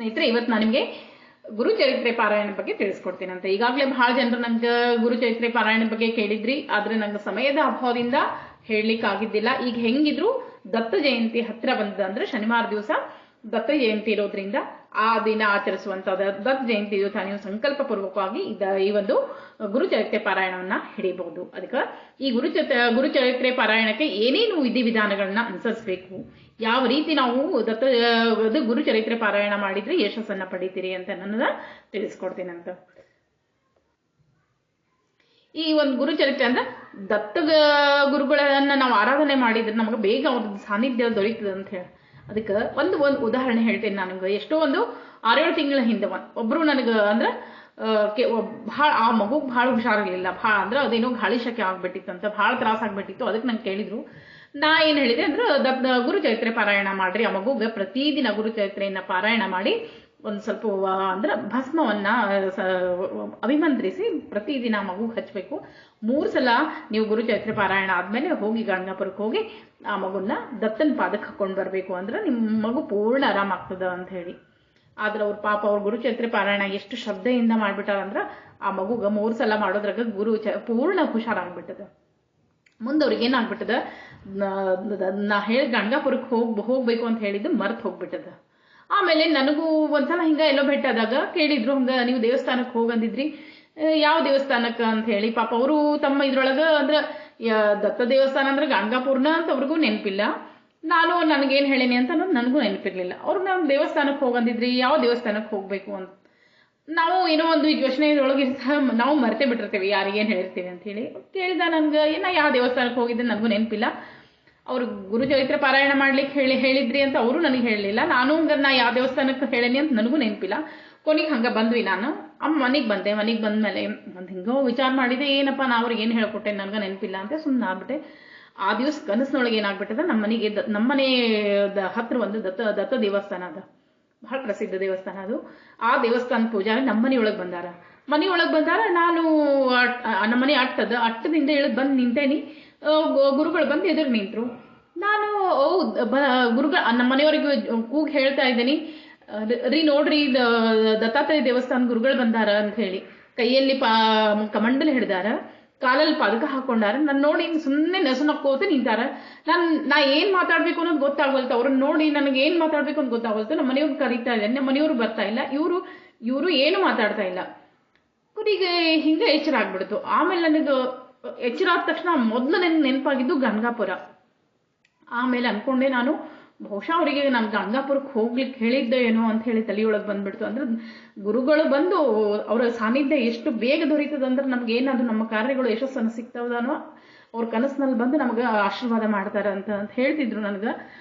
ಸ್ನೇಹಿತರೆ, ಇವತ್ತು ನಾನು ನಿಮಗೆ ಗುರುಚರಿತ್ರೆ ಪಾರಾಯಣ ಬಗ್ಗೆ ತಿಳಿಸ್ಕೊಡ್ತೀನಿ ಅಂತ. ಈಗಾಗಲೇ ಬಹಳ ಜನರು ನಂಗೆ ಗುರುಚರಿತ್ರೆ ಪಾರಾಯಣ ಬಗ್ಗೆ ಕೇಳಿದ್ರಿ, ಆದ್ರೆ ನಂಗೆ ಸಮಯದ ಅಭಾವದಿಂದ ಹೇಳಲಿಕ್ಕೆ ಆಗಿದ್ದಿಲ್ಲ. ಈಗ ಹೆಂಗಿದ್ರು ದತ್ತ ಜಯಂತಿ ಹತ್ರ ಬಂದದ ಅಂದ್ರೆ ಶನಿವಾರ ದಿವಸ ದತ್ತ ಜಯಂತಿ ಇರೋದ್ರಿಂದ ಆ ದಿನ ಆಚರಿಸುವಂತ ದತ್ತ ಜಯಂತಿ ದಿವಸ ನೀವು ಸಂಕಲ್ಪ ಪೂರ್ವಕವಾಗಿ ಈ ಒಂದು ಗುರುಚರಿತ್ರೆ ಪಾರಾಯಣವನ್ನ ಹಿಡಿಯಬಹುದು ಅದಕ್ಕೆ ಈ ಗುರುಚ ಗುರುಚರಿತ್ರೆ ಪಾರಾಯಣಕ್ಕೆ ಏನೇನು ವಿಧಿವಿಧಾನಗಳನ್ನ ಅನುಸರಿಸಬೇಕು ಯಾವ ರೀತಿ ನಾವು ದತ್ತ ಅದು ಗುರುಚರಿತ್ರೆ ಪಾರಾಯಣ ಮಾಡಿದ್ರೆ ಯಶಸ್ಸನ್ನ ಪಡಿತೀರಿ ಅಂತ ನನ್ನ ಅಂತ. ಈ ಒಂದು ಗುರುಚರಿತ್ರೆ ಅಂದ್ರೆ ದತ್ತ ಗುರುಗಳನ್ನ ನಾವು ಆರಾಧನೆ ಮಾಡಿದ್ರೆ ನಮಗೆ ಬೇಗ ಅವ್ರದ್ದು ಸಾನ್ನಿಧ್ಯ ದೊರೀತದೆ ಅಂತ ಹೇಳಿ. ಅದಕ್ಕೆ ಒಂದು ಒಂದು ಉದಾಹರಣೆ ಹೇಳ್ತೇನೆ ನಾನು ಎಷ್ಟೋ ಒಂದು ಆರೇಳು ತಿಂಗಳ ಹಿಂದೆ ಒಬ್ಬರು ನನಗೆ ಅಂದ್ರೆ ಭಾಳ, ಆ ಮಗುಗೆ ಭಾಳ ಹುಷಾರಿರ್ಲಿಲ್ಲ ಭಾಳ ಅಂದ್ರೆ ಅದೇನೋ ಗಾಳಿ ಶಕೆ ಆಗ್ಬಿಟ್ಟಿತ್ತು ಅಂತ, ಭಾಳ ತ್ರಾಸ ಆಗ್ಬಿಟ್ಟಿತ್ತು. ಅದಕ್ಕೆ ನಂಗೆ ಕೇಳಿದ್ರು. ನಾ ಏನು ಹೇಳಿದೆ ಅಂದ್ರೆ ಗುರು ಗುರುಚರಿತ್ರೆ ಪಾರಾಯಣ ಮಾಡ್ರಿ ಆ ಮಗುಗೆ ಪ್ರತಿದಿನ ಗುರು ಗುರುಚರಿತ್ರೆಯನ್ನ ಪಾರಾಯಣ ಮಾಡಿ, ಒಂದು ಸ್ವಲ್ಪ ಅಂದ್ರೆ ಭಸ್ಮವನ್ನ ಅಭಿಮಂತ್ರಿಸಿ ಪ್ರತಿದಿನ ಮಗುಗೆ ಹಚ್ಚಬೇಕು ಮೂರು ಸಲ ನೀವು ಗುರು ಗುರುಚರಿತ್ರೆ ಪಾರಾಯಣ ಆದ್ಮೇಲೆ ಹೋಗಿ ಗಂಗಾಪುರಕ್ಕೆ ಹೋಗಿ, ಆ ಮಗುನ ದತ್ತನ ಪಾದಕ್ಕೆ ಹಾಕೊಂಡು ಬರಬೇಕು ಅಂದ್ರೆ ನಿಮ್ಮ ಮಗು ಪೂರ್ಣ ಆರಾಮಾಗ್ತದ ಅಂತ ಹೇಳಿ. ಆದ್ರೆ ಅವ್ರ ಪಾಪ ಅವ್ರ ಚೈತ್ರ ಪಾರಾಯಣ ಎಷ್ಟು ಶ್ರದ್ಧೆಯಿಂದ ಮಾಡ್ಬಿಟ್ಟಾರ ಅಂದ್ರೆ, ಆ ಮಗುಗೆ ಮೂರು ಸಲ ಮಾಡೋದ್ರಾಗ ಗುರು ಚ, ಪೂರ್ಣ ಹುಷಾರಾಗ್ಬಿಟ್ಟದ. ಮುಂದೆ ಅವ್ರಿಗೆ ಏನಾಗ್ಬಿಟ್ಟದ? ನ- ಹೇಳಿ ಗಂಗಾಪುರಕ್ಕೆ ಹೋಗ್, ಹೋಗ್ಬೇಕು ಅಂತ ಹೇಳಿದ್ದು ಮರ್ತ್ ಹೋಗ್ಬಿಟ್ಟದ. ಆಮೇಲೆ ನನಗೂ ಒಂದ್ಸಲ ಹಿಂಗ ಎಲ್ಲೋ ಭೇಟಾದಾಗ ಕೇಳಿದ್ರು, ಹಂಗ ನೀವು ದೇವಸ್ಥಾನಕ್ಕೆ ಹೋಗಂದಿದ್ರಿ ಯಾವ ದೇವಸ್ಥಾನಕ್ಕೆ ಅಂತ ಹೇಳಿ. ಪಾಪ ಅವರು ತಮ್ಮ ಇದ್ರೊಳಗ ಅಂದ್ರ ದತ್ತ ದೇವಸ್ಥಾನ ಅಂದ್ರೆ ಗಂಗಾಪುರ್ನ ಅಂತ ಅವ್ರಿಗೂ ನೆನಪಿಲ್ಲ. ನಾನು ನನಗೇನು ಹೇಳೇನಿ ಅಂತ ನನಗೂ ನೆನಪಿರ್ಲಿಲ್ಲ. ಅವ್ರು ನಾನು ದೇವಸ್ಥಾನಕ್ಕೆ ಹೋಗಂದಿದ್ರಿ ಯಾವ ದೇವಸ್ಥಾನಕ್ಕೆ ಹೋಗ್ಬೇಕು ಅಂತ. ನಾವು ಏನೋ ಒಂದು ಯೋಚನೆ ಒಳಗೆ ನಾವು ಮರೆತೇ ಬಿಟ್ಟಿರ್ತೇವೆ ಯಾರಿಗೇನು ಹೇಳಿರ್ತೀವಿ ಅಂತ ಹೇಳಿ. ಕೇಳಿದ ನನ್ಗೆ, ಏನ ಯಾವ ದೇವಸ್ಥಾನಕ್ಕೆ ಹೋಗಿದ್ದೆ ನನಗೂ ನೆನಪಿಲ್ಲ. ಅವ್ರು ಗುರುಚರಿತ್ರೆ ಪಾರಾಯಣ ಮಾಡ್ಲಿಕ್ಕೆ ಹೇಳಿ, ಹೇಳಿದ್ರಿ ಅಂತ ಅವರು ನನಗೆ ಹೇಳಲಿಲ್ಲ. ನಾನು ನಾ ಯಾವ ದೇವಸ್ಥಾನಕ್ಕೆ ಹೇಳೇನಿ ಅಂತ ನನಗೂ ನೆನಪಿಲ್ಲ. ಕೊನೆಗೆ ಹಂಗ ಬಂದ್ವಿ ನಾನು. ಅಮ್ಮ ಮನೆಗೆ ಬಂದೆ. ಮನೆಗೆ ಬಂದ್ಮೇಲೆ ಒಂದು ಹಿಂಗೋ ವಿಚಾರ ಮಾಡಿದೆ, ಏನಪ್ಪ ನಾ ಅವ್ರಿಗೆ ಏನು ಹೇಳ್ಕೊಟ್ಟೆ ನನಗೆ ನೆನಪಿಲ್ಲ ಅಂತ ಸುಮ್ಮನೆ ಆಗ್ಬಿಟ್ಟೆ. ಆ ದಿವಸ ಕನಸಿನೊಳಗೆ ಏನಾಗ್ಬಿಟ್ಟದ ನಮ್ಮ ಮನೆಗೆ ದ- ನಮ್ಮ ಹತ್ರ ಒಂದು ದತ್ತ ದತ್ತ ದೇವಸ್ಥಾನ ಅದ. ಬಹಳ ಪ್ರಸಿದ್ಧ ದೇವಸ್ಥಾನ ಅದು. ಆ ದೇವಸ್ಥಾನ ಪೂಜಾರಿ ನಮ್ಮ ಮನೆಯೊಳಗೆ ಬಂದಾರ. ಮನೆಯೊಳಗೆ ಬಂದಾರ, ನಾನು ನಮ್ಮ ಮನೆ ಅಟ್ಟದ, ಅಟ್ಟದಿಂದ ಇಳಿದು ಬಂದು ನಿಂತೇನಿ. ಗುರುಗಳು ಬಂದು ಎದುರು ನಿಂತರು. ನಾನು ಗುರುಗಳು ನಮ್ಮ ಮನೆಯವರಿಗೆ ಕೂಗಿ ಹೇಳ್ತಾ ಇದ್ದೀನಿ. ರೀ ನೋಡ್ರಿ ದತ್ತಾತ್ರೇಯ ದೇವಸ್ಥಾನ ಗುರುಗಳು ಬಂದಾರ ಅಂತ ಹೇಳಿ. ಕೈಯಲ್ಲಿ ಪಾ, ಕಮಂಡಲ್ ಹಿಡ್ದಾರ. ಕಾಲಲ್ಲಿ ಪದಕ ಹಾಕೊಂಡಾರ, ನಾನು ನೋಡಿ ಸುಮ್ಮನೆ ನೆಸು ನಕ್ಕೋತ ನಿಂತಾರ. ನಾನು, ನಾ ಏನ್ ಮಾತಾಡ್ಬೇಕು ಅನ್ನೋದು ಗೊತ್ತಾಗೋಲ್ತ ಅವ್ರನ್ನ ನೋಡಿ ನನಗೆ ಏನ್ ಮಾತಾಡ್ಬೇಕು ಅಂತ ಗೊತ್ತಾಗೋಲ್ತ ನಮ್ಮ ಮನೆಯವ್ರು ಕರೀತಾ ಇದ್ದಾರೆ. ನಮ್ಮ ಮನೆಯವ್ರು ಬರ್ತಾ ಇಲ್ಲ. ಇವರು ಇವರು ಏನು ಮಾತಾಡ್ತಾ ಇಲ್ಲ. ಅವರಿಗೆ ಹಿಂಗೆ ಎಚ್ಚರ ಆಗ್ಬಿಡ್ತು. ಆಮೇಲೆ ನನಗೆ ಎಚ್ಚರ ಆದ ತಕ್ಷಣ ಮೊದಲು ನನಗೆ ನೆನಪಾಗಿದ್ದು ಗಂಗಾಪುರ. ಆಮೇಲೆ ಅನ್ಕೊಂಡೆ ನಾನು ಬಹುಶಃ ಅವರಿಗೆ ನಾನು ಗಂಗಾಪುರಕ್ಕೆ ಹೋಗ್ಲಿಕ್ಕೆ ಹೇಳಿದ್ದೆ ಏನೋ ಅಂತ ಹೇಳಿ ತಲೆಯೊಳಗೆ ಬಂದ್ಬಿಡ್ತು. ಅಂದ್ರೆ ಗುರುಗಳು ಬಂದು ಅವರ ಸಾನ್ನಿಧ್ಯ ಎಷ್ಟು ಬೇಗ ದೊರೀತದ ಅಂದ್ರೆ ನಮ್ಗೆ ಏನಾದ್ರು ನಮ್ಮ ಕಾರ್ಯಗಳು ಯಶಸ್ಸನ್ನು ಸಿಗ್ತಾವದನೋ ಅವ್ರ ಕನಸಿನಲ್ಲಿ ಬಂದು ನಮಗೆ ಆಶೀರ್ವಾದ ಮಾಡ್ತಾರ ಅಂತ ಅಂತ ಹೇಳ್ತಿದ್ರು ನನಗೆ.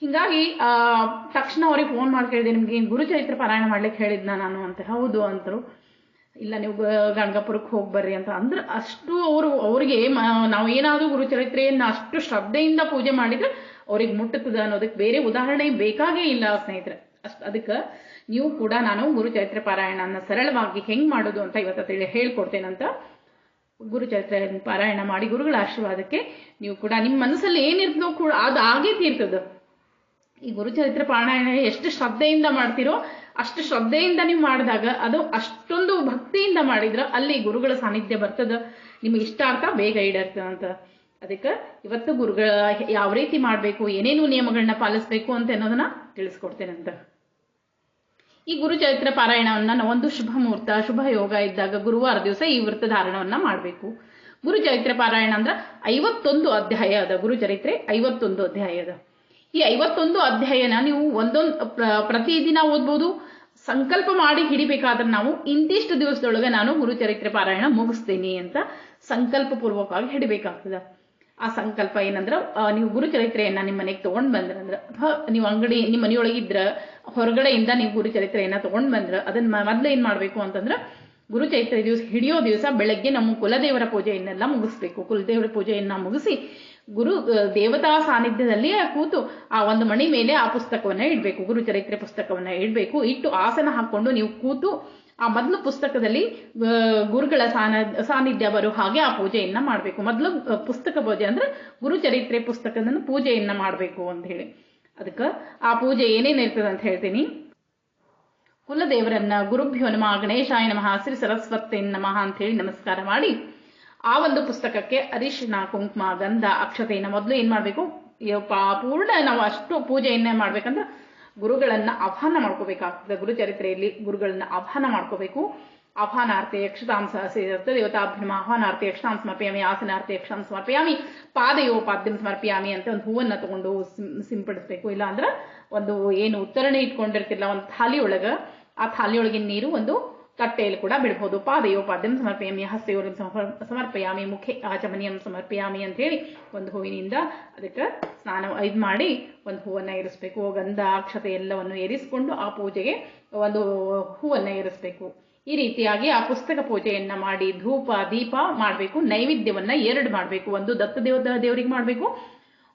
ಹಿಂಗಾಗಿ, ಆ, ತಕ್ಷಣ ಅವ್ರಿಗೆ ಫೋನ್ ಮಾಡಿ ಕೇಳಿದೆ, ನಿಮ್ಗೆ ಏನ್ ಗುರುಚರಿತ್ರ ಪಾರಾಯಣ ಮಾಡ್ಲಿಕ್ಕೆ ಹೇಳಿದ್ನ ನಾನು? ಅಂತ. ಹೌದು ಅಂತರು ಇಲ್ಲ, ನೀವು ಗಂಗಾಪುರಕ್ಕೆ ಹೋಗಿ ಬರ್ರಿ, ಅಂತ. ಅಂದ್ರೆ ಅಷ್ಟು ಅವರು, ಅವ್ರಿಗೆ ನಾವು ಏನಾದರೂ ಗುರುಚರಿತ್ರೆಯನ್ನ ಅಷ್ಟು ಶ್ರದ್ಧೆಯಿಂದ ಪೂಜೆ ಮಾಡಿದ್ರೆ ಅವ್ರಿಗೆ ಮುಟ್ಟುತ್ತದೆ ಅನ್ನೋದಕ್ಕೆ ಬೇರೆ ಉದಾಹರಣೆ ಬೇಕಾಗೇ ಇಲ್ಲ ಸ್ನೇಹಿತರೆ. ಅಷ್ಟು ಅದಕ್ಕೆ ನೀವು ಕೂಡ ನಾನು ಗುರುಚರಿತ್ರೆ ಪಾರಾಯಣನ ಸರಳವಾಗಿ ಹೆಂಗ್ ಮಾಡೋದು ಅಂತ ಇವತ್ತು ತಿಳಿ ಹೇಳ್ಕೊಡ್ತೇನಂತ ಗುರುಚರಿತ್ರೆ ಪಾರಾಯಣ ಮಾಡಿ ಗುರುಗಳ ಆಶೀರ್ವಾದಕ್ಕೆ ನೀವು ಕೂಡ ನಿಮ್ಮ ಮನಸ್ಸಲ್ಲಿ ಏನಿರ್ತದೋ ಕೂಡ ಅದು ಆಗೇ ತೀರ್ತದ. ಈ ಗುರುಚರಿತ್ರೆ ಪಾರಾಯಣ ಎಷ್ಟು ಶ್ರದ್ಧೆಯಿಂದ ಮಾಡ್ತೀರೋ ಅಷ್ಟು ಶ್ರದ್ಧೆಯಿಂದ ನೀವು ಮಾಡಿದಾಗ ಅದು ಅಷ್ಟೊಂದು ಭಕ್ತಿಯಿಂದ ಮಾಡಿದ್ರ ಅಲ್ಲಿ ಗುರುಗಳ ಸಾನ್ನಿಧ್ಯ ಬರ್ತದ. ನಿಮ್ಗೆ ಆಗ್ತಾ ಬೇಗ ಈಡೇರ್ತದ ಅಂತ ಅದಕ್ಕೆ ಇವತ್ತು ಗುರುಗಳ ಯಾವ ರೀತಿ ಮಾಡಬೇಕು, ಏನೇನು ನಿಯಮಗಳನ್ನ ಪಾಲಿಸಬೇಕು ಅಂತ ಅನ್ನೋದನ್ನ ತಿಳಿಸ್ಕೊಡ್ತೇನಂತ ಈ ಗುರು ಚರಿತ್ರ ಪಾರಾಯಣವನ್ನ ಒಂದು ಶುಭ ಮುಹೂರ್ತ, ಶುಭ ಯೋಗ ಇದ್ದಾಗ ಗುರುವಾರ ದಿವಸ ಈ ವೃತ್ತ ಧಾರಣವನ್ನ ಮಾಡಬೇಕು. ಗುರುಚರಿತ್ರೆ ಪಾರಾಯಣ ಅಂದ್ರೆ ಐವತ್ತೊಂದು ಅಧ್ಯಾಯ ಅದ, ಗುರು ಚರಿತ್ರೆ ಐವತ್ತೊಂದು ಅಧ್ಯಾಯ ಅದ. ಈ ಐವತ್ತೊಂದು ಅಧ್ಯಾಯನ ನೀವು ಒಂದೊಂದು ಪ್ರ- ಪ್ರತಿದಿನ ಓದ್ಬೋದು. ಸಂಕಲ್ಪ ಮಾಡಿ ಹಿಡಿಬೇಕಾದ್ರೆ ನಾವು ಇಂತಿಷ್ಟು ದಿವಸದೊಳಗೆ ನಾನು ಗುರುಚರಿತ್ರೆ ಪಾರಾಯಣ ಮುಗಿಸ್ತೇನೆ ಅಂತ ಸಂಕಲ್ಪ ಪೂರ್ವಕವಾಗಿ ಹಿಡಿಬೇಕಾಗ್ತದ. ಆ ಸಂಕಲ್ಪ ಏನಂದ್ರ ನೀವು ಗುರುಚರಿತ್ರೆಯನ್ನ ನಿಮ್ಮ ಮನೆಗೆ ತಗೊಂಡ್ ಬಂದ್ರಂದ್ರ ಅಥವಾ ನೀವು ಅಂಗಡಿ, ನಿಮ್ಮ ಮನೆಯೊಳಗಿದ್ರ ಹೊರಗಡೆಯಿಂದ ನೀವು ಗುರುಚರಿತ್ರೆಯನ್ನ ತಗೊಂಡ್ ಬಂದ್ರ ಅದನ್ನ ಮೊದಲು ಏನ್ ಮಾಡ್ಬೇಕು ಅಂತಂದ್ರ ಗುರುಚೈತ್ರ ದಿವಸ, ಹಿಡಿಯೋ ದಿವಸ ಬೆಳಗ್ಗೆ ನಮ್ಮ ಕುಲದೇವರ ಪೂಜೆಯನ್ನೆಲ್ಲ ಮುಗಿಸ್ಬೇಕು. ಕುಲದೇವರ ಪೂಜೆಯನ್ನ ಮುಗಿಸಿ ಗುರು ದೇವತಾ ಸಾನ್ನಿಧ್ಯದಲ್ಲಿ ಕೂತು ಆ ಒಂದು ಮಣಿ ಮೇಲೆ ಆ ಪುಸ್ತಕವನ್ನ ಇಡ್ಬೇಕು. ಗುರುಚರಿತ್ರೆ ಪುಸ್ತಕವನ್ನ ಇಡ್ಬೇಕು. ಇಟ್ಟು ಆಸನ ಹಾಕೊಂಡು ನೀವು ಕೂತು ಆ ಮೊದಲು ಪುಸ್ತಕದಲ್ಲಿ ಗುರುಗಳ ಸಾನ, ಸಾನ್ನಿಧ್ಯ ಬರೋ ಹಾಗೆ ಆ ಪೂಜೆಯನ್ನ ಮಾಡಬೇಕು. ಮೊದಲು ಪುಸ್ತಕ ಪೂಜೆ ಅಂದ್ರೆ ಗುರುಚರಿತ್ರೆ ಪುಸ್ತಕದನ್ನು ಪೂಜೆಯನ್ನ ಮಾಡಬೇಕು ಅಂತ ಹೇಳಿ. ಅದಕ್ಕೆ ಆ ಪೂಜೆ ಏನೇನ್ ಇರ್ತದೆ ಅಂತ ಹೇಳ್ತೀನಿ. ಕುಲದೇವರನ್ನ, ಗುರುಭ್ಯೋ ನಮಃ, ಗಣೇಶಾಯ ನಮಃ, ಶ್ರೀ ಸರಸ್ವತಿ ನಮಃ ಅಂತ ಹೇಳಿ ನಮಸ್ಕಾರ ಮಾಡಿ, ಆ ಒಂದು ಪುಸ್ತಕಕ್ಕೆ ಅರಿಶಿನ ಕುಂಕುಮ, ಗಂಧ, ಅಕ್ಷತೆಯನ್ನ ಮೊದಲು ಏನ್ ಮಾಡ್ಬೇಕು? ಪೂರ್ಣ ನಾವು ಅಷ್ಟು ಪೂಜೆಯನ್ನ ಮಾಡ್ಬೇಕಂದ್ರೆ ಗುರುಗಳನ್ನ ಆಹ್ವಾನ ಮಾಡ್ಕೋಬೇಕಾಗ್ತದೆ. ಗುರುಚರಿತ್ರೆಯಲ್ಲಿ ಗುರುಗಳನ್ನ ಆಹ್ವಾನ ಮಾಡ್ಕೋಬೇಕು. ಆಹ್ವಾನಾರ್ಥೆ ಯಕ್ಷತಾಂಸ ಸೇರಿರುತ್ತೆ. ದೇವತಾಭ್ಯಮ ಆಹ್ವಾನಾರ್ಥ ಯಕ್ಷತಾಂ ಸಮರ್ಪಯಾಮಿ, ಆಸನಾರ್ಥ ಯಕ್ಷತಾಂ ಪಾದಯೋ ಪಾದಯೋಪಾದ್ಯಂ ಸಮರ್ಪಯಾಮಿ ಅಂತ ಒಂದು ಹೂವನ್ನ ತಗೊಂಡು ಸಿಂಪಡಿಸ್ಬೇಕು. ಇಲ್ಲ ಅಂದ್ರೆ ಒಂದು ಏನು ಉತ್ತರಣೆ ಇಟ್ಕೊಂಡಿರ್ತಿಲ್ಲ ಒಂದು ಥಾಲಿ ಒಳಗ ಆ ಥಾಲಿ ಒಳಗಿನ ನೀರು ಒಂದು ತಟ್ಟೆಯಲ್ಲಿ ಕೂಡ ಬಿಡ್ಬೋದು ಪಾದಯೋಪಾದ್ಯಂ ಸಮರ್ಪಯಾಮಿ ಸಮರ್ ಸಮರ್ಪಯಾಮಿ, ಮುಖೆ ಆಚಮನಿಯಂ ಸಮರ್ಪಯಾಮಿ ಅಂತ ಹೇಳಿ ಒಂದು ಹೂವಿನಿಂದ ಅದಕ್ಕೆ ಸ್ನಾನ ಇದು ಮಾಡಿ ಒಂದು ಹೂವನ್ನು ಏರಿಸ್ಬೇಕು. ಗಂಧ, ಅಕ್ಷತೆ ಎಲ್ಲವನ್ನು ಏರಿಸಿಕೊಂಡು ಆ ಪೂಜೆಗೆ ಒಂದು ಹೂವನ್ನು ಏರಿಸ್ಬೇಕು. ಈ ರೀತಿಯಾಗಿ ಆ ಪುಸ್ತಕ ಪೂಜೆಯನ್ನು ಮಾಡಿ ಧೂಪ, ದೀಪ ಮಾಡಬೇಕು. ನೈವೇದ್ಯವನ್ನ ಎರಡು ಮಾಡಬೇಕು. ಒಂದು ದತ್ತ ದೇವ ದೇವರಿಗೆ ಮಾಡಬೇಕು,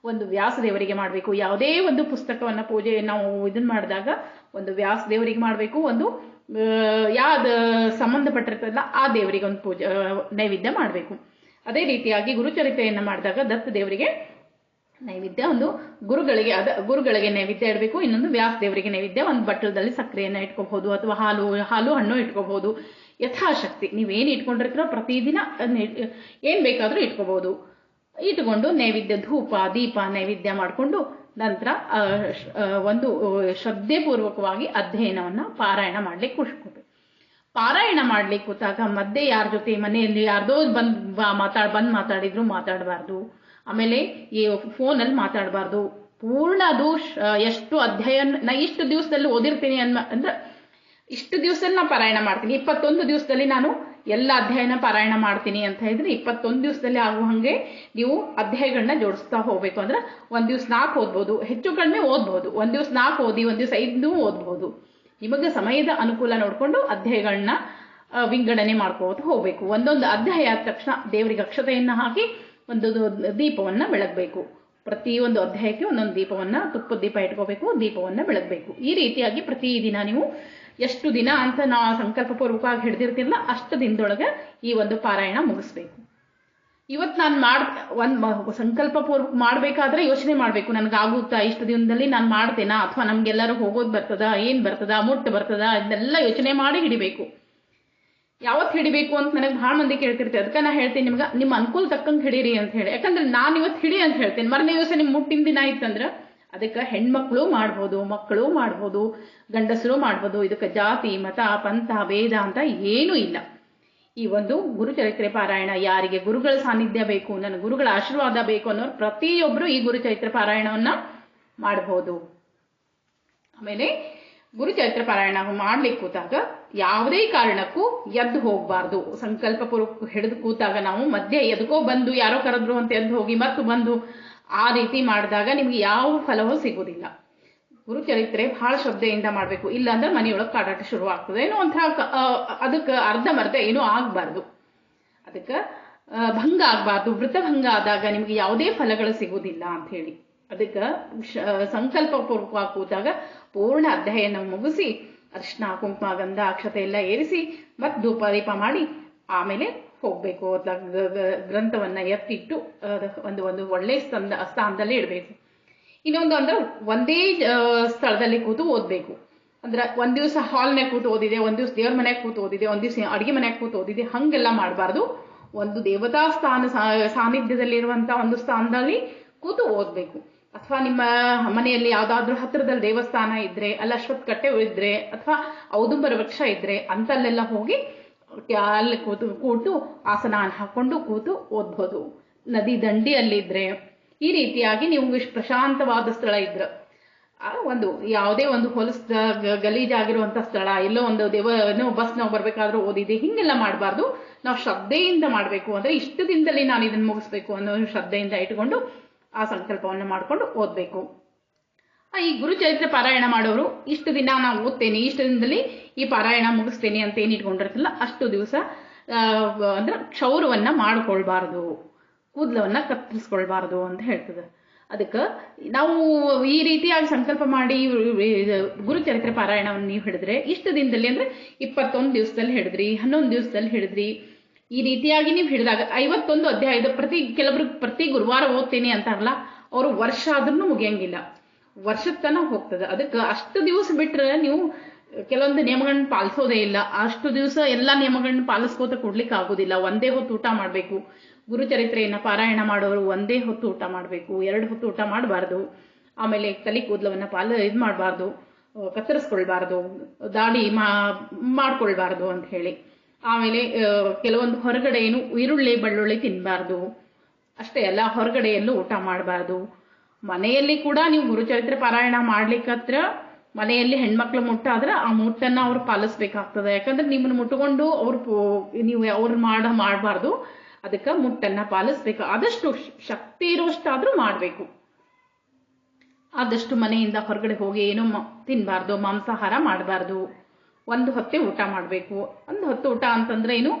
ಒಂದು ವ್ಯಾಸ ದೇವರಿಗೆ ಮಾಡಬೇಕು. ಯಾವುದೇ ಒಂದು ಪುಸ್ತಕವನ್ನ ಪೂಜೆ ನಾವು ಇದನ್ನ ಮಾಡಿದಾಗ ಒಂದು ವ್ಯಾಸ ದೇವರಿಗೆ ಮಾಡಬೇಕು. ಒಂದು ಯಾವ್ದು ಸಂಬಂಧಪಟ್ಟಿರ್ತದಲ್ಲ ಆ ದೇವರಿಗೆ ಒಂದು ಪೂಜೆ ನೈವೇದ್ಯ ಮಾಡಬೇಕು. ಅದೇ ರೀತಿಯಾಗಿ ಗುರುಚರಿತೆಯನ್ನ ಮಾಡಿದಾಗ ದತ್ತ ದೇವರಿಗೆ ನೈವೇದ್ಯ, ಒಂದು ಗುರುಗಳಿಗೆ, ಅದ, ಗುರುಗಳಿಗೆ ನೈವೇದ್ಯ ಇಡಬೇಕು. ಇನ್ನೊಂದು ವ್ಯಾಸ ದೇವರಿಗೆ ನೈವೇದ್ಯ, ಒಂದು ಬಟ್ಟಲದಲ್ಲಿ ಸಕ್ಕರೆಯನ್ನ ಇಟ್ಕೋಬಹುದು, ಅಥವಾ ಹಾಲು ಹಾಲು ಹಣ್ಣು ಇಟ್ಕೋಬಹುದು. ಯಥಾಶಕ್ತಿ, ನೀವೇನು ಇಟ್ಕೊಂಡಿರ್ತೀರೋ ಪ್ರತಿದಿನ ಏನು ಬೇಕಾದರೂ ಇಟ್ಕೋಬಹುದು. ಇಟ್ಕೊಂಡು ನೈವೇದ್ಯ, ಧೂಪ, ದೀಪ ನೈವೇದ್ಯ ಮಾಡಿಕೊಂಡು ನಂತರ ಒಂದು ಶ್ರದ್ಧೆಪೂರ್ವಕವಾಗಿ ಅಧ್ಯಯನವನ್ನ ಪಾರಾಯಣ ಮಾಡ್ಲಿಕ್ಕೆ ಕೂಡ್ಸ್ಕೋಬೇಕು ಪಾರಾಯಣ ಮಾಡ್ಲಿಕ್ಕೆ ಕೂತಾಗ ಮಧ್ಯೆ ಯಾರ ಜೊತೆ, ಮನೆಯಲ್ಲಿ ಯಾರ್ದೋ ಬಂದ್ ಮಾತಾಡ್, ಬಂದ್ ಮಾತಾಡಿದ್ರು ಮಾತಾಡಬಾರ್ದು. ಆಮೇಲೆ ಈ ಫೋನಲ್ಲಿ ಮಾತಾಡಬಾರ್ದು. ಪೂರ್ಣ ಅದು ಎಷ್ಟು ಅಧ್ಯಯನ, ನಾ ಇಷ್ಟು ದಿವಸದಲ್ಲಿ ಓದಿರ್ತೀನಿ ಅನ್ಮ ಅಂದ್ರೆ ಇಷ್ಟು ದಿವಸ ನಾ ಪಾರಾಯಣ ಮಾಡ್ತೀನಿ. ಇಪ್ಪತ್ತೊಂದು ದಿವಸದಲ್ಲಿ ನಾನು ಎಲ್ಲ ಅಧ್ಯಾಯನ ಪಾರಾಯಣ ಮಾಡ್ತೀನಿ ಅಂತ ಹೇಳಿದ್ರೆ ಇಪ್ಪತ್ತೊಂದು ದಿವಸದಲ್ಲಿ ಆಗುವ ಹಾಗೆ ನೀವು ಅಧ್ಯಾಯಗಳನ್ನ ಜೋಡಿಸ್ತಾ ಹೋಗ್ಬೇಕು. ಅಂದ್ರೆ ಒಂದ್ ದಿವ್ಸ ನಾಲ್ಕು ಓದ್ಬೋದು, ಹೆಚ್ಚು ಕಡಿಮೆ ಓದ್ಬೋದು. ಒಂದ್ ದಿವ್ಸ ನಾಲ್ಕು ಓದಿ, ಒಂದ್ ದಿವ್ಸ ಐದು ಓದ್ಬೋದು. ನಿಮಗೆ ಸಮಯದ ಅನುಕೂಲ ನೋಡಿಕೊಂಡು ಅಧ್ಯಾಯಗಳನ್ನ ವಿಂಗಡಣೆ ಮಾಡ್ಕೋತ ಹೋಗ್ಬೇಕು. ಒಂದೊಂದು ಅಧ್ಯಾಯ ಆದ ತಕ್ಷಣ ದೇವರಿಗೆ ಅಕ್ಷತೆಯನ್ನ ಹಾಕಿ ಒಂದು ದೀಪವನ್ನ ಬೆಳಗಬೇಕು. ಪ್ರತಿಯೊಂದು ಅಧ್ಯಾಯಕ್ಕೆ ಒಂದೊಂದು ದೀಪವನ್ನ ತುಪ್ಪದ ದೀಪ ಇಟ್ಕೋಬೇಕು, ದೀಪವನ್ನ ಬೆಳಗಬೇಕು. ಈ ರೀತಿಯಾಗಿ ಪ್ರತಿದಿನ ನೀವು ಎಷ್ಟು ದಿನ ಅಂತ ನಾವು ಸಂಕಲ್ಪ ಪೂರ್ವಕವಾಗಿ ಹಿಡ್ದಿರ್ತಿಲ್ಲ, ಅಷ್ಟು ದಿನದೊಳಗೆ ಈ ಒಂದು ಪಾರಾಯಣ ಮುಗಿಸ್ಬೇಕು. ಇವತ್ತು ನಾನು ಮಾಡ್, ಒಂದು ಸಂಕಲ್ಪ ಪೂರ್ವಕ ಮಾಡಬೇಕಾದ್ರೆ ಯೋಚನೆ ಮಾಡಬೇಕು. ನನಗಾಗುತ್ತಾ? ಇಷ್ಟು ದಿನದಲ್ಲಿ ನಾನು ಮಾಡ್ತೇನಾ? ಅಥವಾ ನಮಗೆಲ್ಲರೂ ಹೋಗೋದು ಬರ್ತದ? ಏನು ಬರ್ತದ? ಮುಟ್ಟು ಬರ್ತದ? ಇದನ್ನೆಲ್ಲ ಯೋಚನೆ ಮಾಡಿ ಹಿಡಿಬೇಕು. ಯಾವತ್ತು ಹಿಡಿಬೇಕು ಅಂತ ನನಗೆ ಭಾಳ ಮಂದಿ ಕೇಳ್ತಿರ್ತೀವಿ ಅದಕ್ಕೆ ನಾನು ಹೇಳ್ತೀನಿ ನಿಮ್ಗೆ, ನಿಮ್ಮ ಅನುಕೂಲ ತಕ್ಕಂಗೆ ಹಿಡೀರಿ ಅಂತ ಹೇಳಿ. ಯಾಕಂದ್ರೆ ನಾನು ಇವತ್ತು ಹಿಡಿ ಅಂತ ಹೇಳ್ತೀನಿ. ಮರನೇ ದಿವಸ ನಿಮ್ಮ ಮುಟ್ಟಿನ ದಿನ ಆಯ್ತಂದ್ರೆ ಅದಕ್ಕೆ ಹೆಣ್ಮಕ್ಳು ಮಾಡ್ಬೋದು, ಮಕ್ಕಳು ಮಾಡ್ಬೋದು, ಗಂಡಸರು ಮಾಡ್ಬೋದು, ಇದಕ್ಕೆ ಜಾತಿ, ಮತ, ಪಂಥ ಭೇದ ಅಂತ ಏನೂ ಇಲ್ಲ. ಈ ಒಂದು ಗುರುಚರಿತ್ರೆ ಪಾರಾಯಣ ಯಾರಿಗೆ ಗುರುಗಳ ಸಾನ್ನಿಧ್ಯ ಬೇಕು, ನನ್ನ ಗುರುಗಳ ಆಶೀರ್ವಾದ ಬೇಕು ಅನ್ನೋರು ಪ್ರತಿಯೊಬ್ಬರು ಈ ಗುರುಚರಿತ್ರೆ ಪಾರಾಯಣವನ್ನ ಮಾಡಬಹುದು ಆಮೇಲೆ ಗುರುಚರಿತ್ರ ಪಾರಾಯಣ ಮಾಡ್ಲಿಕ್ಕೆ ಕೂತಾಗ ಯಾವುದೇ ಕಾರಣಕ್ಕೂ ಎದ್ದು ಹೋಗಬಾರ್ದು. ಸಂಕಲ್ಪ ಪೂರ್ವಕ ಹಿಡಿದು ಕೂತಾಗ ನಾವು ಮಧ್ಯೆ ಎದಕೋ ಬಂದು ಯಾರೋ ಕರೆದ್ರು ಅಂತ ಎದ್ದು ಹೋಗಿ ಮತ್ತು ಬಂದು ಆ ರೀತಿ ಮಾಡಿದಾಗ ನಿಮ್ಗೆ ಯಾವ ಫಲವೂ ಸಿಗೋದಿಲ್ಲ ಗುರುಚರಿತ್ರೆ ಬಹಳ ಶ್ರದ್ಧೆಯಿಂದ ಮಾಡಬೇಕು. ಇಲ್ಲಾಂದ್ರೆ ಮನೆಯೊಳಗೆ ಕಾಡಾಟ ಶುರು ಆಗ್ತದೆ. ಏನೋ ಒಂಥರ ಅದಕ್ಕೆ ಅರ್ಧಮರ್ಧ ಏನೂ ಆಗಬಾರ್ದು. ಅದಕ್ಕೆ ಭಂಗ ಆಗಬಾರ್ದು. ವೃತಭಂಗ ಆದಾಗ ನಿಮ್ಗೆ ಯಾವುದೇ ಫಲಗಳು ಸಿಗುವುದಿಲ್ಲ ಅಂತ ಹೇಳಿ. ಅದಕ್ಕೆ ಸಂಕಲ್ಪ ಪೂರ್ವಕವಾಗಿ ಕೂತಾಗ ಪೂರ್ಣ ಅಧ್ಯಾಯನ ಮುಗಿಸಿ ಅರ್ಶನ, ಕುಂಕುಮ ಗಂಧ ಅಕ್ಷತೆ ಎಲ್ಲ ಏರಿಸಿ ಮತ್ತೆ ಧೂಪ ದೀಪ ಮಾಡಿ ಆಮೇಲೆ ಹೋಗ್ಬೇಕು. ಗ್ರಂಥವನ್ನ ಎತ್ತಿಟ್ಟು ಒಂದು ಒಂದು ಒಳ್ಳೆ ಸ್ಥಾನ ಸ್ಥಾನದಲ್ಲಿ ಇಡಬೇಕು. ಇನ್ನೊಂದು ಅಂದ್ರೆ ಒಂದೇ ಸ್ಥಳದಲ್ಲಿ ಕೂತು ಓದಬೇಕು. ಅಂದ್ರೆ ಒಂದ್ ದಿವಸ ಹಾಲ್ನಾಗ ಕೂತು ಓದಿದೆ, ಒಂದ್ ದಿವಸ ದೇವ್ರ ಮನ್ಯಾಗ ಕೂತು ಓದಿದೆ, ಒಂದ್ ದಿವಸ ಅಡಿಗೆ ಮನ್ಯಾಗ ಕೂತು ಓದಿದೆ, ಹಂಗೆಲ್ಲ ಮಾಡಬಾರ್ದು. ಒಂದು ದೇವತಾ ಸ್ಥಾನ ಸಾನ್ನಿಧ್ಯದಲ್ಲಿರುವಂತ ಒಂದು ಸ್ಥಾನದಲ್ಲಿ ಕೂತು ಓದಬೇಕು. ಅಥವಾ ನಿಮ್ಮ ಮನೆಯಲ್ಲಿ ಯಾವ್ದಾದ್ರೂ ಹತ್ತಿರದಲ್ಲಿ ದೇವಸ್ಥಾನ ಇದ್ರೆ, ಅಲ್ಲ ಅಶ್ವತ್ ಕಟ್ಟೆ ಇದ್ರೆ, ಅಥವಾ ಔದುಂಬರ ವೃಕ್ಷ ಇದ್ರೆ, ಅಂತಲ್ಲೆಲ್ಲ ಹೋಗಿ ಅಲ್ಲಿ ಕೂತು ಕೂತು ಆಸನಾನ ಹಾಕೊಂಡು ಕೂತು ಓದ್ಬೋದು. ನದಿ ದಂಡಿಯಲ್ಲಿದ್ರೆ ಈ ರೀತಿಯಾಗಿ ನೀವು ಇಷ್ಟು ಪ್ರಶಾಂತವಾದ ಸ್ಥಳ ಇದ್ರ. ಒಂದು ಯಾವುದೇ ಒಂದು ಹೊಲಸ್ದ ಗಲೀಜಾಗಿರುವಂತ ಸ್ಥಳ ಎಲ್ಲೋ ಒಂದು ದೇವ ಏನೋ ಬಸ್ ನಾವು ಬರ್ಬೇಕಾದ್ರೂ ಓದಿದೆ, ಹಿಂಗೆಲ್ಲ ಮಾಡಬಾರ್ದು. ನಾವು ಶ್ರದ್ಧೆಯಿಂದ ಮಾಡಬೇಕು ಅಂದ್ರೆ ಇಷ್ಟು ದಿನದಲ್ಲಿ ನಾನು ಇದನ್ನು ಮುಗಿಸ್ಬೇಕು ಅನ್ನೋ ಶ್ರದ್ಧೆಯಿಂದ ಇಟ್ಕೊಂಡು ಆ ಸಂಕಲ್ಪವನ್ನು ಮಾಡಿಕೊಂಡು ಓದ್ಬೇಕು. ಈ ಗುರುಚರಿತ್ರೆ ಪಾರಾಯಣ ಮಾಡೋರು, ಇಷ್ಟು ದಿನ ನಾನು ಓದ್ತೇನೆ, ಇಷ್ಟು ದಿನದಲ್ಲಿ ಈ ಪಾರಾಯಣ ಮುಗಿಸ್ತೇನೆ ಅಂತ ಏನ್ ಇಟ್ಕೊಂಡಿರ್ತಲ್ಲ ಅಷ್ಟು ದಿವಸ ಅಂದ್ರೆ ಕ್ಷೌರವನ್ನು ಮಾಡ್ಕೊಳ್ಬಾರ್ದು, ಕೂದಲವನ್ನು ಕತ್ತರಿಸ್ಕೊಳ್ಬಾರ್ದು ಅಂತ ಹೇಳ್ತದೆ. ಅದಕ್ಕೆ ನಾವು ಈ ರೀತಿಯಾಗಿ ಸಂಕಲ್ಪ ಮಾಡಿ ಗುರುಚರಿತ್ರೆ ಪಾರಾಯಣವನ್ನು ನೀವು ಹಿಡಿದ್ರೆ ಇಷ್ಟು ದಿನದಲ್ಲಿ ಅಂದ್ರೆ ಇಪ್ಪತ್ತೊಂದು ದಿವಸದಲ್ಲಿ ಹಿಡಿದ್ರಿ ಹನ್ನೊಂದು ದಿವಸದಲ್ಲಿ ಹಿಡಿದ್ರಿ ಈ ರೀತಿಯಾಗಿ ನೀವು ಹಿಡಿದಾಗ ಐವತ್ತೊಂದು ಅಧ್ಯಾಯದ ಪ್ರತಿ, ಕೆಲವರು ಪ್ರತಿ ಗುರುವಾರ ಓದ್ತೇನೆ ಅಂತಾರಲ್ಲ, ಅವರು ವರ್ಷ ಆದ್ರೂ ಮುಗಿಯಂಗಿಲ್ಲ. ವರ್ಷದ ತನಕ ಹೋಗ್ತದೆ. ಅದಕ್ಕೆ ಅಷ್ಟು ದಿವಸ ಬಿಟ್ರೆ ನೀವು ಕೆಲವೊಂದು ನಿಯಮಗಳನ್ನ ಪಾಲಿಸೋದೇ ಇಲ್ಲ. ಅಷ್ಟು ದಿವಸ ಎಲ್ಲ ನಿಯಮಗಳನ್ನ ಪಾಲಿಸ್ಕೋತ ಕೊಡ್ಲಿಕ್ಕೆ ಆಗೋದಿಲ್ಲ. ಒಂದೇ ಹೊತ್ತು ಊಟ ಮಾಡಬೇಕು. ಗುರುಚರಿತ್ರೆಯನ್ನು ಪಾರಾಯಣ ಮಾಡೋರು ಒಂದೇ ಹೊತ್ತು ಊಟ ಮಾಡಬೇಕು. ಎರಡು ಹೊತ್ತು ಊಟ ಮಾಡಬಾರ್ದು. ಆಮೇಲೆ ತಲೆ ಕೂದಲವನ್ನು ಪಾಲ ಇದು ಮಾಡಬಾರ್ದು. ಕತ್ತರಿಸ್ಕೊಳ್ಬಾರ್ದು. ದಾಡಿ ಮಾ, ಮಾಡ್ಕೊಳ್ಬಾರ್ದು ಅಂತ ಹೇಳಿ. ಆಮೇಲೆ ಕೆಲವೊಂದು ಹೊರಗಡೆ ಏನು ಈರುಳ್ಳಿ, ಬೆಳ್ಳುಳ್ಳಿ ತಿನ್ನಬಾರ್ದು ಅಷ್ಟೇ ಅಲ್ಲ, ಹೊರಗಡೆಯಲ್ಲೂ ಊಟ ಮಾಡಬಾರ್ದು. ಮನೆಯಲ್ಲಿ ಕೂಡ ನೀವು ಗುರುಚರಿತ್ರೆ ಪಾರಾಯಣ ಮಾಡ್ಲಿಕ್ಕತ್ರ ಮನೆಯಲ್ಲಿ ಹೆಣ್ಮಕ್ಳು ಮುಟ್ಟಾದ್ರೆ ಆ ಮುಟ್ಟನ್ನ ಅವ್ರು ಪಾಲಿಸ್ಬೇಕಾಗ್ತದೆ. ಯಾಕಂದ್ರೆ ನಿಮ್ಮನ್ನು ಮುಟ್ಟುಕೊಂಡು ಅವ್ರು ನೀವು ಅವ್ರು ಮಾಡ, ಮಾಡಬಾರ್ದು. ಅದಕ್ಕೆ ಮುಟ್ಟನ್ನ ಪಾಲಿಸ್ಬೇಕು. ಆದಷ್ಟು ಶಕ್ತಿ ಇರುವಷ್ಟಾದ್ರೂ ಮಾಡಬೇಕು. ಆದಷ್ಟು ಮನೆಯಿಂದ ಹೊರಗಡೆ ಹೋಗಿ ಏನು ತಿನ್ಬಾರ್ದು, ಮಾಂಸಾಹಾರ ಮಾಡಬಾರ್ದು. ಒಂದು ಹೊತ್ತೇ ಊಟ ಮಾಡಬೇಕು. ಒಂದು ಹೊತ್ತು ಊಟ ಅಂತಂದ್ರೆ ಏನು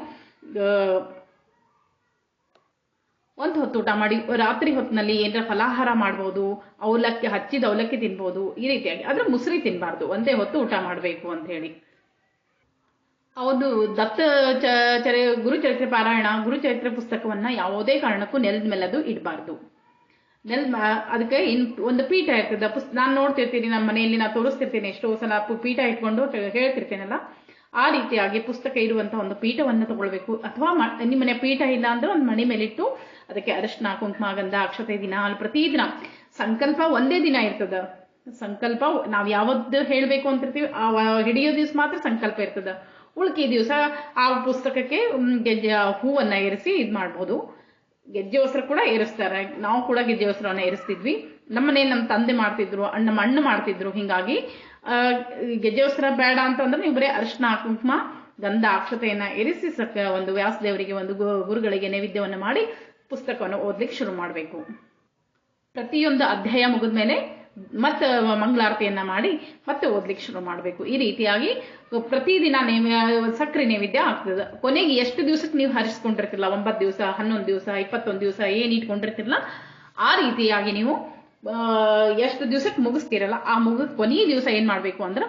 ಒಂದು ಹೊತ್ತು ಊಟ ಮಾಡಿ, ರಾತ್ರಿ ಹೊತ್ತಿನಲ್ಲಿ ಏನಾರ ಫಲಾಹಾರ ಮಾಡ್ಬೋದು, ಅವಲಕ್ಕಿ ಹಚ್ಚಿದ ಅವಲಕ್ಕಿ ತಿನ್ಬೋದು, ಈ ರೀತಿಯಾಗಿ. ಆದ್ರೆ ಮುಸ್ರಿ ತಿನ್ಬಾರ್ದು, ಒಂದೇ ಹೊತ್ತು ಊಟ ಮಾಡಬೇಕು ಅಂತ ಹೇಳಿ. ಹೌದು ದತ್ತ ಚರಿ, ಗುರುಚರಿತ್ರೆ ಪಾರಾಯಣ, ಗುರುಚರಿತ್ರೆ ಪುಸ್ತಕವನ್ನ ಯಾವುದೇ ಕಾರಣಕ್ಕೂ ನೆಲದ ಮೇಲೆ ಅದು ಇಡಬಾರ್ದು. ನೆಲ್ ಅದಕ್ಕೆ ಇನ್, ಒಂದು ಪೀಠ ಇರ್ತದೆ. ಪುಸ್, ನಾನು ನೋಡ್ತಿರ್ತೀನಿ ನಮ್ಮ ಮನೆಯಲ್ಲಿ ನಾನು ತೋರಿಸ್ತಿರ್ತೀನಿ ಎಷ್ಟೋ ಸಲ ಪೀಠ ಇಟ್ಕೊಂಡು ಹೇಳ್ತಿರ್ತೇನಲ್ಲ ಆ ರೀತಿಯಾಗಿ ಪುಸ್ತಕ ಇರುವಂತಹ ಒಂದು ಪೀಠವನ್ನು ತಗೊಳ್ಬೇಕು. ಅಥವಾ ನಿಮ್ಮ ಮನೆ ಪೀಠ ಇಲ್ಲ ಅಂದ್ರೆ ಒಂದು ಮಣಿ ಮೇಲಿಟ್ಟು ಅದಕ್ಕೆ ಅರಿಶಿನ, ಕುಂಕುಮ, ಗಂಧ, ಅಕ್ಷತೆ, ದಿನ ಅಲ್ಲಿ ಪ್ರತಿದಿನ ಸಂಕಲ್ಪ ಒಂದೇ ದಿನ ಇರ್ತದ. ಸಂಕಲ್ಪ ನಾವ್ ಯಾವತ್ತು ಹೇಳ್ಬೇಕು ಅಂತಿರ್ತೀವಿ, ಆ ಹಿಡಿಯೋ ದಿವಸ ಮಾತ್ರ ಸಂಕಲ್ಪ ಇರ್ತದ. ಉಳ್ಕಿ ದಿವಸ ಆ ಪುಸ್ತಕಕ್ಕೆ ಗೆಜ್ಜೆ, ಹೂವನ್ನ ಇರಿಸಿ ಇದ್ ಮಾಡ್ಬೋದು. ಗೆಜ್ಜೆ ಕೂಡ ಏರಿಸ್ತಾರೆ. ನಾವು ಕೂಡ ಗೆಜ್ಜೆ ವಸ್ತ್ರವನ್ನ ಏರಿಸ್ತಿದ್ವಿ. ನಮ್ಮನೆ ನಮ್ಮ ತಂದೆ ಮಾಡ್ತಿದ್ರು, ಅಣ್ಣ, ಮಣ್ಣು ಮಾಡ್ತಿದ್ರು. ಹಿಂಗಾಗಿ ಆ, ಗೆಜ್ಜೆ ಬೇಡ ಅಂತಂದ್ರೆ ನೀವು ಬರೀ ಅರಿಶಿನ ಕುಂಕುಮ ಗಂಧ ಅಕ್ಷತೆಯನ್ನ ಇರಿಸಿ ಸಕ ಒಂದು ವ್ಯಾಸದೇವರಿಗೆ ಒಂದು ಗುರುಗಳಿಗೆ ನೈವೇದ್ಯವನ್ನು ಮಾಡಿ ಪುಸ್ತಕವನ್ನು ಓದ್ಲಿಕ್ಕೆ ಶುರು ಮಾಡಬೇಕು. ಪ್ರತಿಯೊಂದು ಅಧ್ಯಾಯ ಮುಗಿದ್ಮೇಲೆ ಮತ್ತೆ ಮಂಗಳಾರತಿಯನ್ನ ಮಾಡಿ ಮತ್ತೆ ಓದ್ಲಿಕ್ಕೆ ಶುರು ಮಾಡಬೇಕು. ಈ ರೀತಿಯಾಗಿ ಪ್ರತಿದಿನ ಸಕ್ರೆ ನೈವೇದ್ಯ ಆಗ್ತದೆ. ಕೊನೆಗೆ ಎಷ್ಟು ದಿವಸಕ್ಕೆ ನೀವು ಹರಿಸ್ಕೊಂಡಿರ್ತಿಲ್ಲ ಒಂಬತ್ತು ದಿವಸ ಹನ್ನೊಂದು ದಿವಸ ಇಪ್ಪತ್ತೊಂದು ದಿವಸ ಏನ್ ಇಟ್ಕೊಂಡಿರ್ತಿಲ್ಲ ಆ ರೀತಿಯಾಗಿ ನೀವು ಎಷ್ಟು ದಿವಸಕ್ಕೆ ಮುಗಿಸ್ತೀರಲ್ಲ, ಆ ಮುಗಿದ ಕೊನೆಯ ದಿವಸ ಏನು ಮಾಡಬೇಕು ಅಂದ್ರೆ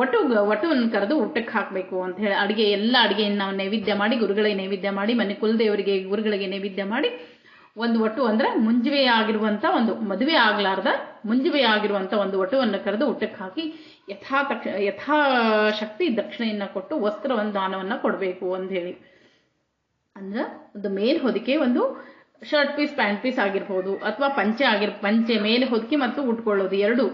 ಒಟ್ಟು ಒಟ್ಟವನ್ನು ಕರೆದು ಊಟಕ್ಕೆ ಹಾಕಬೇಕು ಅಂತ ಹೇಳಿ. ಅಡುಗೆ, ಎಲ್ಲ ಅಡುಗೆಯನ್ನು ನಾವು ನೈವೇದ್ಯ ಮಾಡಿ, ಗುರುಗಳಿಗೆ ನೈವೇದ್ಯ ಮಾಡಿ, ಮನೆ ಕುಲದೇವರಿಗೆ, ಗುರುಗಳಿಗೆ ನೈವೇದ್ಯ ಮಾಡಿ, ಒಂದು ಒಟ್ಟು ಅಂದ್ರೆ ಮುಂಜುವೆ ಆಗಿರುವಂತ ಒಂದು, ಮದುವೆ ಆಗ್ಲಾರ್ದ ಮುಂಜುವೆ ಆಗಿರುವಂತ ಒಂದು ಒಟ್ಟುವನ್ನು ಕರೆದು ಊಟಕ್ಕೆ ಹಾಕಿ ಯಥಾ ತಕ್ಷ ಯಥಾಶಕ್ತಿ ದಕ್ಷಿಣೆಯನ್ನ ಕೊಟ್ಟು ವಸ್ತ್ರವನ್ನು ದಾನವನ್ನು ಕೊಡಬೇಕು ಅಂತ ಹೇಳಿ. ಅಂದ್ರೆ ಒಂದು ಮೇಲ್ ಹೊದಿಕೆ ಒಂದು ಶರ್ಟ್ ಪೀಸ್ ಪ್ಯಾಂಟ್ ಪೀಸ್ ಆಗಿರ್ಬೋದು ಅಥವಾ ಪಂಚೆ ಆಗಿರ್, ಪಂಚೆ ಮೇಲೆ ಹೊದಿಕೆ ಮತ್ತು ಉಟ್ಕೊಳ್ಳೋದು ಎರಡು.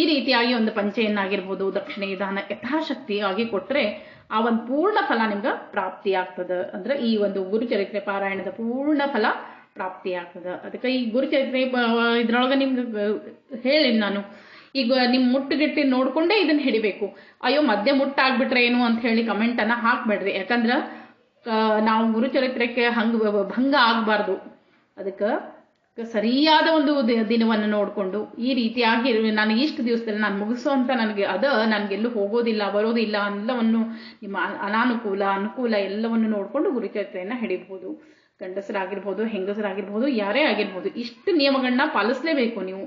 ಈ ರೀತಿಯಾಗಿ ಒಂದು ಪಂಚೆಯನ್ನಾಗಿರ್ಬೋದು ದಕ್ಷಿಣೆ ಯಥಾಶಕ್ತಿ ಆಗಿ ಕೊಟ್ಟರೆ ಆ ಒಂದು ಪೂರ್ಣ ಫಲ ನಿಮ್ಗೆ ಪ್ರಾಪ್ತಿ ಆಗ್ತದ ಅಂದ್ರೆ ಈ ಒಂದು ಗುರುಚರಿತ್ರೆ ಪಾರಾಯಣದ ಪೂರ್ಣ ಫಲ ಪ್ರಾಪ್ತಿ ಆಗ್ತದ ಅದಕ್ಕೆ ಈ ಗುರುಚರಿತ್ರೆ ಇದ್ರೊಳಗೆ ನಿಮ್ಗೆ ಹೇಳಿ ನಾನು. ಈಗ ನಿಮ್ ಮುಟ್ಟುಗಿಟ್ಟಿ ನೋಡ್ಕೊಂಡೇ ಇದನ್ನ ಹಿಡಿಬೇಕು. ಅಯ್ಯೋ, ಮಧ್ಯೆ ಮುಟ್ಟಾಗ್ಬಿಟ್ರೆ ಏನು ಅಂತ ಹೇಳಿ ಕಮೆಂಟ್ ಅನ್ನ ಹಾಕ್ಬೇಡ್ರಿ. ಯಾಕಂದ್ರ ನಾವು ಗುರುಚರಿತ್ರೆಗೆ ಹಂಗ ಭಂಗ ಆಗ್ಬಾರ್ದು. ಅದಕ್ಕೆ ಸರಿಯಾದ ಒಂದು ದಿನವನ್ನು ನೋಡಿಕೊಂಡು ಈ ರೀತಿಯಾಗಿ ನಾನು ಇಷ್ಟು ದಿವಸದಲ್ಲಿ ನಾನು ಮುಗಿಸೋ ಅಂತ ನನಗೆ ಅದ ನನಗೆಲ್ಲೂ ಹೋಗೋದಿಲ್ಲ, ಬರೋದಿಲ್ಲ ಎಲ್ಲವನ್ನು ನಿಮ್ಮ ಅನಾನುಕೂಲ, ಅನುಕೂಲ ಎಲ್ಲವನ್ನು ನೋಡಿಕೊಂಡು ಗುರುಚರಿತ್ರೆಯನ್ನ ಹಿಡಿಬಹುದು. ಗಂಡಸರಾಗಿರ್ಬೋದು, ಹೆಂಗಸರಾಗಿರ್ಬೋದು, ಯಾರೇ ಆಗಿರ್ಬೋದು, ಇಷ್ಟು ನಿಯಮಗಳನ್ನ ಪಾಲಿಸಲೇಬೇಕು ನೀವು.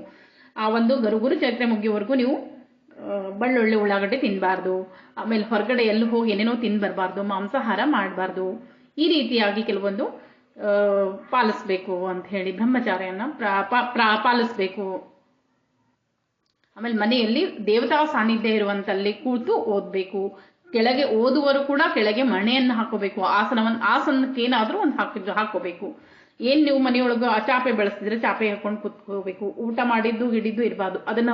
ಆ ಒಂದು ಗರು ಗುರುಚರಿತ್ರೆ ಮುಗಿಯೋವರೆಗೂ ನೀವು ಬಳ್ಳೊಳ್ಳೆ ಉಳ್ಳಾಗಡ್ಡೆ ತಿನ್ನಬಾರ್ದು ಆಮೇಲೆ ಹೊರಗಡೆ ಎಲ್ಲೂ ಹೋಗಿ ಏನೇನೋ ತಿಂದು ಬರಬಾರ್ದು ಮಾಂಸಾಹಾರ ಮಾಡಬಾರ್ದು. ಈ ರೀತಿಯಾಗಿ ಕೆಲವೊಂದು ಪಾಲಿಸ್ಬೇಕು ಅಂತ ಹೇಳಿ ಬ್ರಹ್ಮಚಾರ್ಯನ ಪ್ರಾ- ಪಾಲಿಸ್ಬೇಕು. ಆಮೇಲೆ ಮನೆಯಲ್ಲಿ ದೇವತಾ ಸಾನ್ನಿಧ್ಯ ಇರುವಂತಲ್ಲಿ ಕೂತು ಓದಬೇಕು. ಕೆಳಗೆ ಓದುವರು ಕೂಡ ಕೆಳಗೆ ಮಣೆಯನ್ನು ಹಾಕೋಬೇಕು. ಆಸನವನ್ನು ಆಸನಕ್ಕೆ ಏನಾದ್ರೂ ಒಂದು ಹಾಕಿ, ಹಾಕೋಬೇಕು. ಏನ್ ನೀವು ಮನೆಯೊಳಗೆ ಆ ಚಾಪೆ ಬೆಳೆಸಿದ್ರೆ ಚಾಪೆ ಹಾಕೊಂಡು ಕೂತ್ಕೋಬೇಕು. ಊಟ ಮಾಡಿದ್ದು ಹಿಡಿದ್ದು ಇರಬಾರ್ದು. ಅದನ್ನ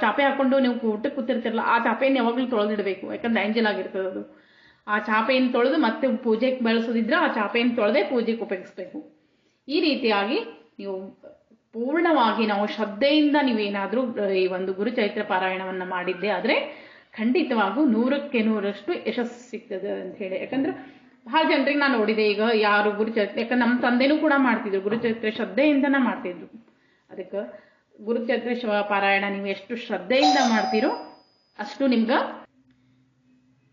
ಚಾಪೆ ಹಾಕೊಂಡು ನೀವು ಊಟಕ್ಕೆ ಕೂತಿರ್ತಿರಲ್ಲ, ಆ ಚಾಪೆಯನ್ನು ಯಾವಾಗಲೂ ತೊಳೆದಿಡಬೇಕು. ಯಾಕಂದ್ರೆ ಆಂಜಲ್ ಆಗಿರ್ತದೆ ಅದು ಆ ಚಾಪೆಯನ್ನು ತೊಳೆದು ಮತ್ತೆ ಪೂಜೆಗೆ ಬಳಸೋದಿದ್ರೆ ಆ ಚಾಪೆಯನ್ನು ತೊಳೆದೇ ಪೂಜೆಗೆ ಉಪಯೋಗಿಸ್ಬೇಕು. ಈ ರೀತಿಯಾಗಿ ನೀವು ಪೂರ್ಣವಾಗಿ ನಾವು ಶ್ರದ್ಧೆಯಿಂದ ನೀವೇನಾದರೂ ಈ ಒಂದು ಗುರುಚೈತ್ರ ಪಾರಾಯಣವನ್ನು ಮಾಡಿದ್ದೆ ಆದರೆ ಖಂಡಿತವಾಗೂ ನೂರಕ್ಕೆ ನೂರಷ್ಟು ಯಶಸ್ಸು ಸಿಗ್ತದೆ ಅಂತ ಹೇಳಿ. ಯಾಕಂದ್ರೆ ಬಹಳ ಜನರಿಗೆ ನಾನು ನೋಡಿದೆ ಈಗ ಯಾರು ಗುರುಚರಿತ್ರೆ ಯಾಕಂದ್ರೆ ನಮ್ಮ ತಂದೆನೂ ಕೂಡ ಮಾಡ್ತಿದ್ರು ಗುರುಚರಿತ್ರೆ ಶ್ರದ್ಧೆಯಿಂದನ ಮಾಡ್ತಿದ್ರು. ಅದಕ್ಕೆ ಗುರುಚರಿತ್ರೆ ಶಿವ ಪಾರಾಯಣ ನೀವು ಎಷ್ಟು ಶ್ರದ್ಧೆಯಿಂದ ಮಾಡ್ತೀರೋ ಅಷ್ಟು ನಿಮ್ಗ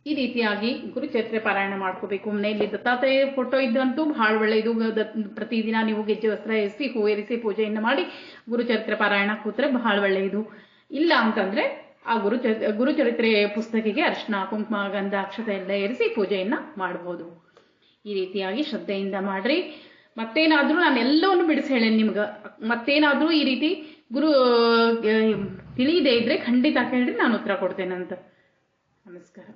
ಈ ರೀತಿಯಾಗಿ ಗುರುಚರಿತ್ರೆ ಪಾರಾಯಣ ಮಾಡ್ಕೋಬೇಕು. ಮನೆಯಲ್ಲಿ ದತ್ತಾತ್ರೇಯ ಫೋಟೋ ಇದ್ದಂತೂ ಬಹಳ ಒಳ್ಳೆಯದು ಪ್ರತಿದಿನ ನೀವು ಗೆಜ್ಜೆ ವಸ್ತ್ರ ಎಸಿ ಹೂ ಎರಿಸಿ ಪೂಜೆಯನ್ನು ಮಾಡಿ ಗುರುಚರಿತ್ರೆ ಪಾರಾಯಣ ಕೂತ್ರೆ ಬಹಳ ಒಳ್ಳೆಯದು ಇಲ್ಲ ಅಂತಂದ್ರೆ ಆ ಗುರುಚರಿ, ಗುರುಚರಿತ್ರೆ ಪುಸ್ತಕಿಗೆ ಅರ್ಶನ, ಕುಂಕುಮ, ಗಂಧ, ಅಕ್ಷತೆ ಎಲ್ಲ ಏರಿಸಿ ಪೂಜೆಯನ್ನ ಮಾಡಬಹುದು ಈ ರೀತಿಯಾಗಿ ಶ್ರದ್ಧೆಯಿಂದ ಮಾಡ್ರಿ. ಮತ್ತೇನಾದ್ರೂ ನಾನು ಎಲ್ಲವನ್ನು ಬಿಡಿಸಿ ಹೇಳೇನಿ ನಿಮ್ಗೆ. ಮತ್ತೇನಾದ್ರೂ ಈ ರೀತಿ ಗುರು ತಿಳಿಯದೇ ಇದ್ರೆ ಖಂಡಿತ ಕೇಳ್ರಿ, ನಾನು ಉತ್ತರ ಕೊಡ್ತೇನೆ ಅಂತ ನಮಸ್ಕಾರ.